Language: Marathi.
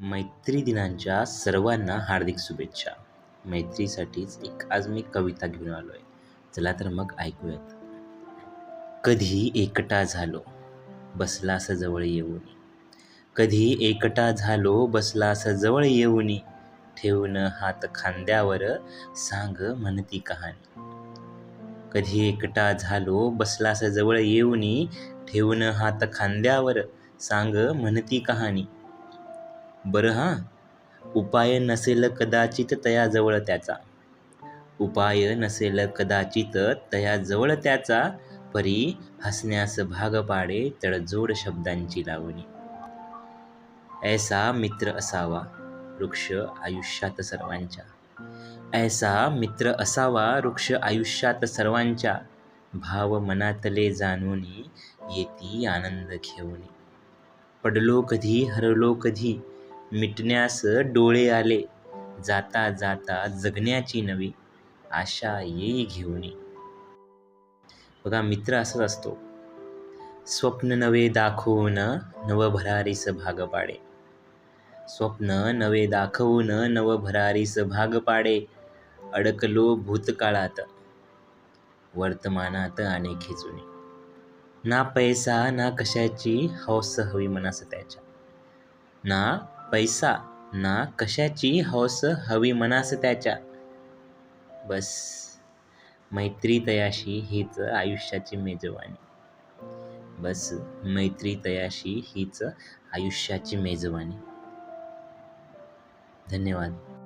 मैत्री दिनांच्या सर्वांना हार्दिक शुभेच्छा. मैत्रीसाठीच एक आज मी कविता घेऊन आलो आहे. चला तर मग ऐकूयात. कधी एकटा झालो बसलास जवळ येऊन. कधी एकटा झालो बसलास जवळ येऊन. ठेवून हात खांद्यावर सांग म्हणती कहाणी. कधी एकटा झालो बसलास जवळ येऊन. ठेवून हात खांद्यावर सांग म्हणती कहाणी. बरं हां. उपाय नसेल कदाचित तयाजवळ त्याचा. उपाय नसेल कदाचित तयाजवळ त्याचा परी हसण्यास भाग पाडे तडजोड शब्दांची लावणी. ऐसा मित्र असावा वृक्ष आयुष्यात सर्वांच्या. ऐसा मित्र असावा वृक्ष आयुष्यात सर्वांच्या. भाव मनातले जाणून येती आनंद घेऊनी. पडलो कधी हरलो कधी मिटण्यास डोळे आले. जाता जाता जगण्याची नवी आशा येई घेऊनी. बघा मित्र असंच असतो. स्वप्न नवे दाखवून नवभरारीस भाग पाडे. स्वप्न नवे दाखवून नवभरारीस भाग पाडे. अडकलो भूतकाळात वर्तमानात आणि खेचून. ना पैसा ना कशाची हौस हवी मनास त्याच्या. ना पैसा ना कशाची हौस हवी मनास त्याच्या. बस मैत्री तयाशी हीच आयुष्याची मेजवानी. बस मैत्री तयाशी हीच आयुष्याची मेजवानी. धन्यवाद.